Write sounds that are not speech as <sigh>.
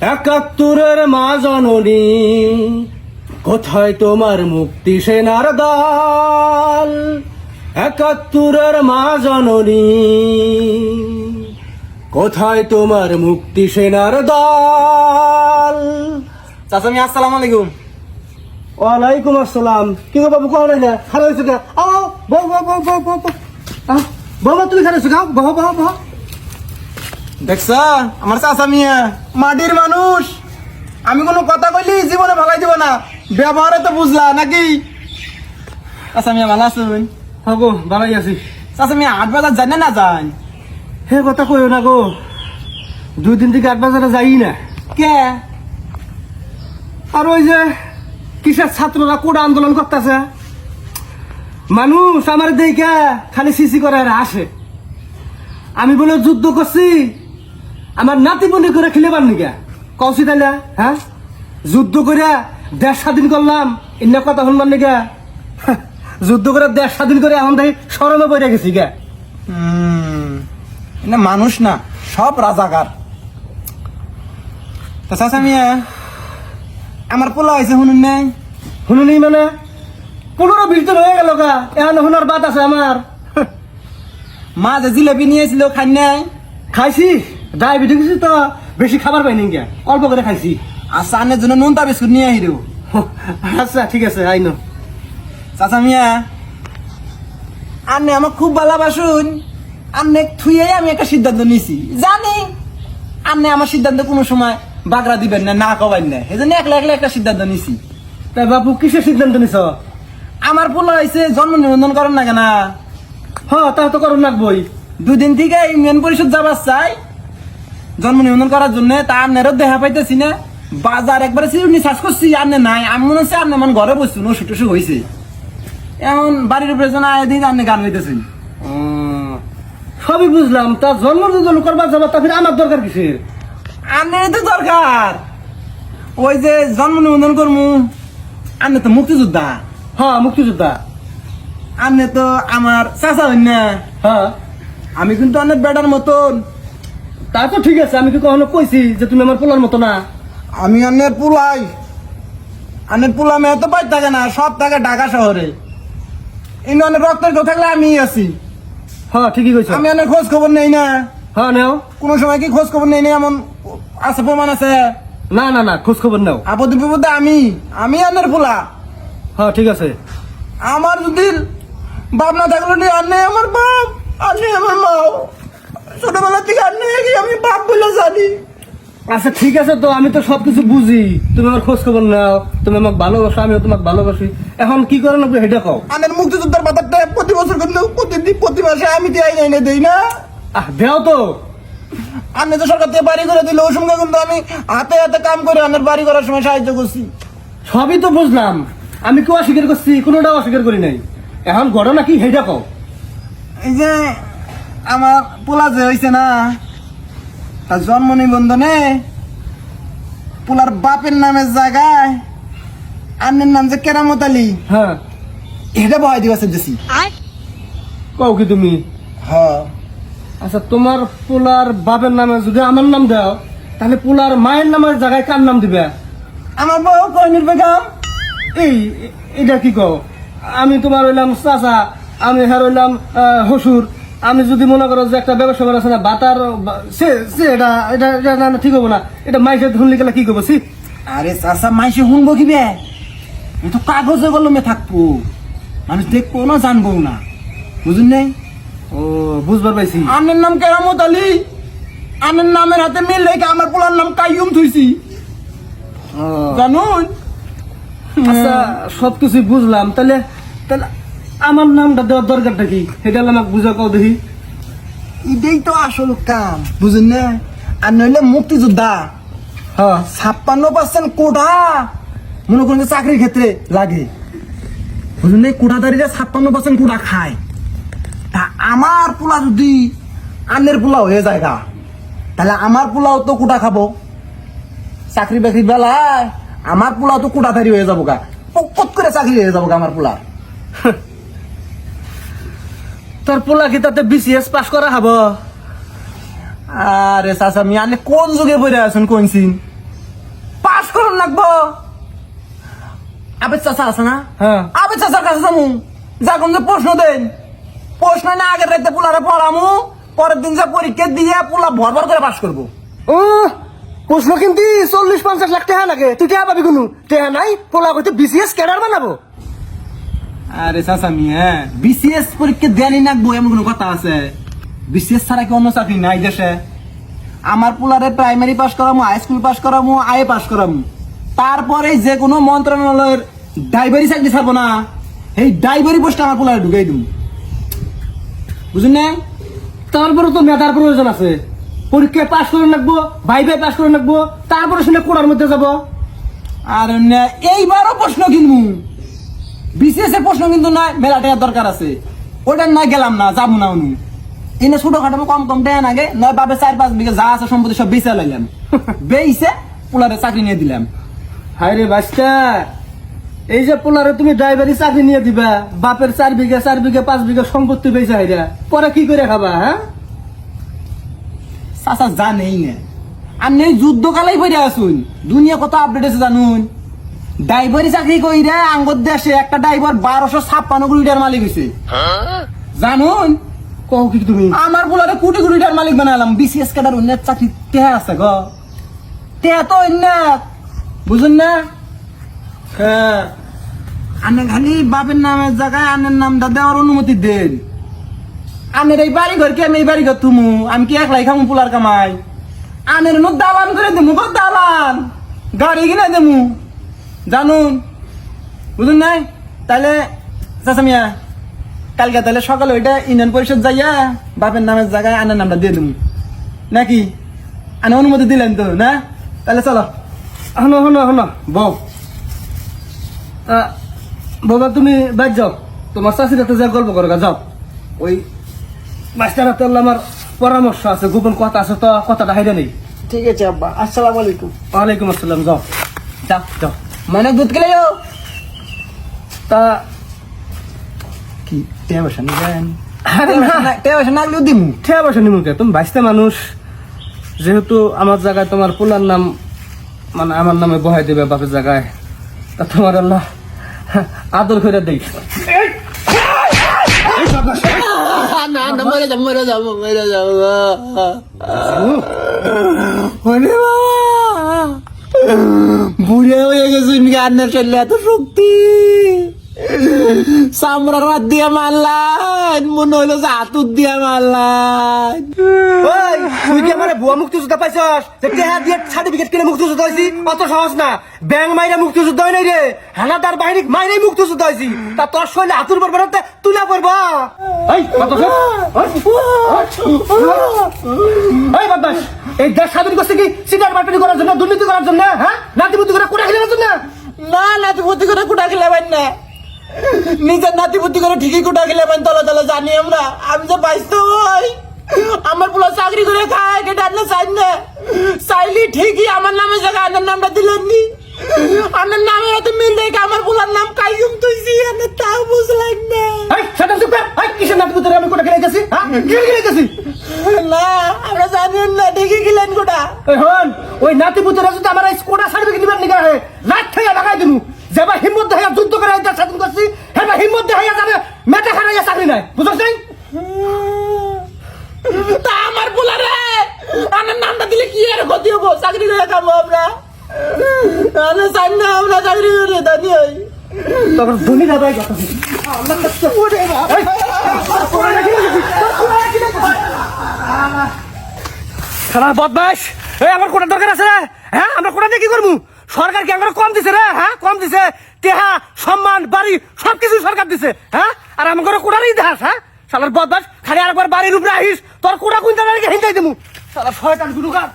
একাত্তরের মা জননী কোথায় তোমার মুক্তি সেনার দল? একাত্তরের মা জননী কোথায় তোমার মুক্তি সেনার দল? চাচা আমি আসসালামু আলাইকুম। ওয়ালাইকুম আসসালাম। কি গো বাবু কোন না? খারাপ হয়েছে কে? আও বউ বউ বউ বউ বউ বউ। আহ, বউ বউ, তুমি খারাপ হয়েছো গাও বহ বহ বহ। দেখছ? আমার চাচা মিয়া মাটির মানুষ। আমি কোনো কথা কইলি জীবনে ভালাই দিব না। ব্যবহারে তো বুঝলা নাকি? চাচা মিয়া ভালো আছেন? হব ভালাই আছি। চাচা মিয়া আট বাজার জানে না যান? হে কথা কইও না গো। দুই দিন থেকে আট বাজারে যাই না। কে? আর ওই যে কিসের ছাত্ররা কোটা আন্দোলন করতেছে? মানুষ আমার দেখে খালি সিসি করে আসে। আমি বলে যুদ্ধ করছি আমার নাতি বনি করে খেলেবার নিকা কৌশি তাইলে হ্যাঁ? যুদ্ধ করে দেশ স্বাধীন করলাম ইন্না কথা শুনবার নিকা হ্যাঁ, যুদ্ধ করে দেশ স্বাধীন করে এখন দেখি সরমে পড়ে গেছি গা এটা মানুষ না সব রাজাকার। তা চাচা মিয়া আমার পোলা হয়েছে শুনুন নাই? শুনুনি মানে? পনেরো বিশ দিন হয়ে গেল গা এখন শোনার বাদ আছে আমার। মা যে জিলেপি নিয়েছিল খাই নাই? খাইছি ডায়াবেটিস তো বেশি খাবার পাইনি গিয়া। অল্প করে খাইছি। আচ্ছা আনের জন্য নুনটা বিস্কুট নিয়ে আহিরো <laughs> আচ্ছা ঠিক আছে আইনো চাচা মিয়া আন্নে আমার খুব ভালোবাসুন আন্নে থুয়ে আমি একটা সিদ্ধান্ত নিছি। জানি আন্নে আমার সিদ্ধান্ত কোনো সময় বাগড়া দিবেন না না কবেন না। এই জন্য একলা একলা একটা সিদ্ধান্ত নিছি। তাই বাবু কিসের সিদ্ধান্ত নিছ? আমার পোলা হয়েছে জন্ম নিবন্ধন করেন না কেনা? হ তা তো করুন লাগবই। দুদিন থেকে ইউনিয়ন পরিষদ যাবার চাই। জন্ম নিবন্ধন করার জন্য তা আন্নেরও দেখা পাইতেছি না। বাজার একবারে চিরুনি শ্বাস করছি আন্নে নাই। আমি মনে হচ্ছে আন্নে আমার ঘরে বসছি ওষুধ টসুখ হয়েছে এখন বাড়ির উপরে যেন আয় দিন আন্নে গান হইতেছেন সবই বুঝলাম তা জন্ম যদি করবার যাবা তা ফির আমার দরকার কিসের? আন্নের তো দরকার। ওই যে জন্ম নিবন্ধন করমু আন্নে তো মুক্তিযোদ্ধা। হ্যাঁ মুক্তিযোদ্ধা। আন্নে তো আমার চাচা হইন না। হ্যাঁ। আমি কিন্তু অনেক বেটার মতন। তা তো ঠিক আছে আমি কি কখনো কইছি যে তুমি আমার পোলার মতো না? আমি অন্যের পুলাই। আনের পুলা মেয়ে তো পাই থাকে না সব থাকে ঢাকা শহরে। ইনি অনেক রক্তের কেউ থাকলে আমি আছি। হ্যাঁ ঠিকই কইছো। আমি অনেক খোঁজ খবর নেই না। হ্যাঁ নেও। কোন সময় কি খোঁজ খবর নেই না এমন আছে প্রমাণ আছে? না না না খোঁজ খবর নাও। আপদ বিপদে আমি আমি অন্যের পুলা। হ্যাঁ ঠিক আছে। আমার যদি বাপ না থাকলে আন্নে আমার বাপ আন্নে আমার মা। ছোটবেলা থেকে আন্নে কি আমি বাপ বলে জানি। আচ্ছা ঠিক আছে তো আমি তো সবকিছু বুঝি। তুমি আমার খোঁজ খবর নাও তুমি আমাকে ভালোবাসো আমিও তোমাকে ভালোবাসি। এখন কি করে নেব সেটা কও। আনের মুক্তিযোদ্ধার বাজারটা প্রতি বছর কিন্তু প্রতিদিন প্রতি মাসে আমি দিয়ে এনে দেই না। আহ দেও তো। আমি তো সরকার থেকে বাড়ি করে দিল ওই সময় কিন্তু আমি হাতে হাতে কাম করে আনের বাড়ি করার সময় সাহায্য করছি। সবই তো বুঝলাম। আমি কেউ অস্বীকার করছি কোনোটাও অস্বীকার করি নাই। এখন ঘটনা কি সেটা কও। এই যে আমার পোলা যে হয়েছে না তার জন্ম নিবন্ধনে পোলার বাপের নামের জায়গায় আন্নের নাম যে কেরামত আলী হ্যাঁ। এটা বহাই দিবা চাইছি কও কি তুমি? হ্যাঁ আচ্ছা তোমার পোলার বাপের নামে যদি আমার নাম দাও তাহলে পোলার মায়ের নামের জায়গায় কার নাম দিবে? আমার বউ কহিনুর বেগম এই এটা কি কও? আমি তোমার হইলাম চাচা আমি হ্যাঁ হইলাম আহ, হসুর আমি যদি মনে করো যে একটা ব্যবসা করা আছে না বাতার সে সে এটা এটা এটা না, ঠিক হব না। এটা মাইসে শুনলি গেলে কি করব সি? আরে চাষা মাইসে শুনব কি বে? এ তো কাগজে কলমে থাকব। মানুষ দেখব না জানব না। বুঝুন নাই? ও বুঝবার পাইছি। আনের নাম কেরামত আলী? আনের নামের হাতে মিল রেখে আমার পোলার নাম কাইয়ুম থুইছি। জানুন? আচ্ছা সবকিছু বুঝলাম। তাহলে তাহলে আমার নামটা দেওয়ার দরকারটা কি? সেটা আমাকে বুঝা কও দেখি। এটাই তো আসল কাম বুঝুন না? আর নইলে মুক্তিযোদ্ধা। হ্যাঁ। ছাপ্পান্ন পার্সেন্ট কোটা মনে করেন যে চাকরির ক্ষেত্রে লাগে। বুঝুন না কোটাদারিরা ছাপ্পান্ন পার্সেন্ট কোটা খায়। তা আমার পোলা যদি আন্নের পোলা হয়ে যায় গা, তাহলে আমার পোলাও তো কোটা খাব। চাকরি বাকরি বেলায় আমার পোলাও তো কোটাধারি হয়ে যাব গা। পকত করে চাকরি হয়ে যাব গা আমার পোলা। তোর পোলা কি তাতে বিসিএস পাস করা হব। আরে চাচা আমি আনে কোন যুগে পড়ে আছেন কোন সিন? লাগবো। আবে চাচা আছে না? হ্যাঁ। আবে চাচার কাছে যামু। যা কোন প্রশ্ন দেন। প্রশ্ন না আগের রাতে পোলারে পড়ামু। পরের দিন যা পরীক্ষা দিয়ে পোলা ভর ভর করে পাস করব। ও প্রশ্ন কিন্তু চল্লিশ পঞ্চাশ লাখ টাকা লাগে। তুই টাকা পাবি কোনো? টাকা নাই পোলা করতে বিসিএস ক্যাডার বানাবো। আরে চাচা মিয়া বিসিএস পরীক্ষা দেয়ানি নাকবো, এমন কোনো কথা আছে? বিসিএস ছাড়া কি অন্য চাকরি নাই দেশে? আমার পোলারে প্রাইমারি পাস করামু হাই স্কুল পাস করামু আইএ পাস করামু। তারপরে যে কোনো মন্ত্রণালয়ের ড্রাইভারি চাকরি ছাড়বো না। এই ড্রাইভারি পোস্টে আমার পোলারে ঢুকাই দিম। বুঝুন না? তারপরে তো মেধার প্রয়োজন আছে। পরীক্ষায় পাশ করে রাখব ভাইবে পাশ করে রাখব তারপরে শুনে কোড়ার মধ্যে যাব। আর এইবারও প্রশ্ন কিনবো। বিসিএস এর প্রশ্ন কিন্তু না মেলা টাকার দরকার আছে। ওটা না গেলাম না যাব না উনি। এনে ছোট খাটো কম কম টাকা নাগে নয় বাবে চার পাঁচ বিঘা যা আছে সম্পত্তি সব বেচে লাইলাম <laughs> বেইছে পোলারে চাকরি নিয়ে দিলাম। হায় রে বাচ্চা এই যে পোলারে তুমি ড্রাইভারি চাকরি নিয়ে দিবা বাপের চার বিঘা চার বিঘা পাঁচ বিঘা সম্পত্তি বেঁচে হাইরা পরে কি করে খাবা হ্যাঁ? চাচা জানেই না। আর নেই যুদ্ধ কালাই পড়ে আসুন দুনিয়া কত আপডেট আছে জানুন? ড্রাইভারি চাকরি কইরা আঙ্গর দেশে একটা ড্রাইভার বারোশো ছাপ্পান্ন কোটিটার মালিক হয়েছে জানুন? কও কি তুমি? আমার বলারে কোটি কোটিটার মালিক বানালাম বিসিএস কাটার অন্য চাকরি টেহা আছে গ। টেহা তো অন্য বুঝুন না? হ্যাঁ। আনে খালি বাপের নামের জায়গায় আনের নামটা দেওয়ার অনুমতি দেন। আনের এই বাড়ি ঘর কি আমি এই বাড়ি ঘর তুমু? আমি কি একলাই খামু পোলার কামাই? আনের নো দালান করে দেবো দালান। গাড়ি কিনে দেবো জানুন বুঝুন নাই? তাহলে চাচা মিয়া কালকে তাহলে সকালে ওইটা ইউনিয়ন পরিষদ যাইয়া বাপের নামের জায়গায় আনার নামটা দিয়ে দেবো নাকি? আনে অনুমতি দিলেন তো না? তাহলে চলো। হনো হনো হনো বউ। বাবা তুমি বাইর যাও। তোমার চাষির হাতে যা গল্প করো যাও। ওই মাস্টার হাতে আমার পরামর্শ আছে গোপন কথা আছে তো কথাটা হাইরে নেই। ঠিক আছে আব্বা। আসসালামু আলাইকুম। ওয়ালাইকুম আসসালাম যাও। যাও যাও। মানে দুধ খেলে তা কি টেয়া বসা নিবেন টেয়া বসা না গেলেও দিমু। ঠিয়া বসে নিমুকে তুমি বাইশটা মানুষ। যেহেতু আমার জায়গায় তোমার পোলার নাম মানে আমার নামে বহাই দেবে বাপের জায়গায় তা তোমার আল্লাহ আদর করে দেই। না না মরে যাব মরে যাব মরে যাব। বুড়ে হয়ে গেছে গানের চললে এত শক্তি? সামরার হাত দিয়ে মারলাম, মনে হইল যে হাতুর দিয়ে মারলাম। মুক্তিযোদ্ধা অত সহজ না। নাই হানাদার বাহিনী মাইরাই মুক্তিযোদ্ধা হয়েছি তা তোর শৈলে হাতুর পর তুলে পড়ব এই দেশ স্বাধীন করছে কি? সিটার বাটনি করার জন্য দুর্নীতি করার জন্য হ্যাঁ? নাতি বুদ্ধি করে কোটা খেলার জন্য? না নাতি বুদ্ধি করে কুটা খেলাবেন না। নিজের নাতি বুদ্ধি করে ঠিকই কুটা খেলাবেন তলে তলে জানি আমরা। আমি যে বাইসতে হই। আমার পুরো চাকরি করে খায় কেটে আনলে চাই না। চাইলি ঠিকই আমার নামে জায়গা আনার নামটা দিলেন নি। আমার নামে এত মিল দেখে আমার পুলার নাম কাইম তুইছি? আমি তাও বুঝলাম না। এই সেটা চুপ কর এই কিসের নাতি বুদ্ধি আমি কোটা খেলে গেছি হ্যাঁ? খেলে গেছি না আমরা জানেন না ঠিকই খেলেন কোটা ওই ওই নাতি পুত্রের যদি আমার এই কোটা সার্টিফিকেট দিবেন নিকা হে লাখ থেকে লাগাই দিমু। যেবা হিম্মত দেখাইয়া যুদ্ধ করে এটা স্বাধীন করছি হেবা হিম্মত দেখাইয়া যাবে মেটা খারাইয়া চাকরি নাই। তা আমার পোলারে আমার নামটা দিলে কি আর ক্ষতি হব? চাকরি করে খাব আমরা। আমি চাই না আমরা চাকরি করে দানি হই তখন ধনী দাদাই কথা খারাপ বদমাস এই, আমার কোটা দরকার আছে রে। হ্যাঁ আমরা কোটা দিয়ে কি করব? সরকার কি আমরা কম দিছে রে? হ্যাঁ কম দিছে। টেহা, সম্মান, বাড়ি সবকিছু সরকার দিছে। হ্যাঁ আর আমার কোটারই ইতিহাস হ্যাঁ? শালার বদমাস খালি আরেকবার বাড়ির উপরে আহিস, তোর কোটা কুইন্টাল হিন্দাই দেবো শালা শয়তান গুরুগার।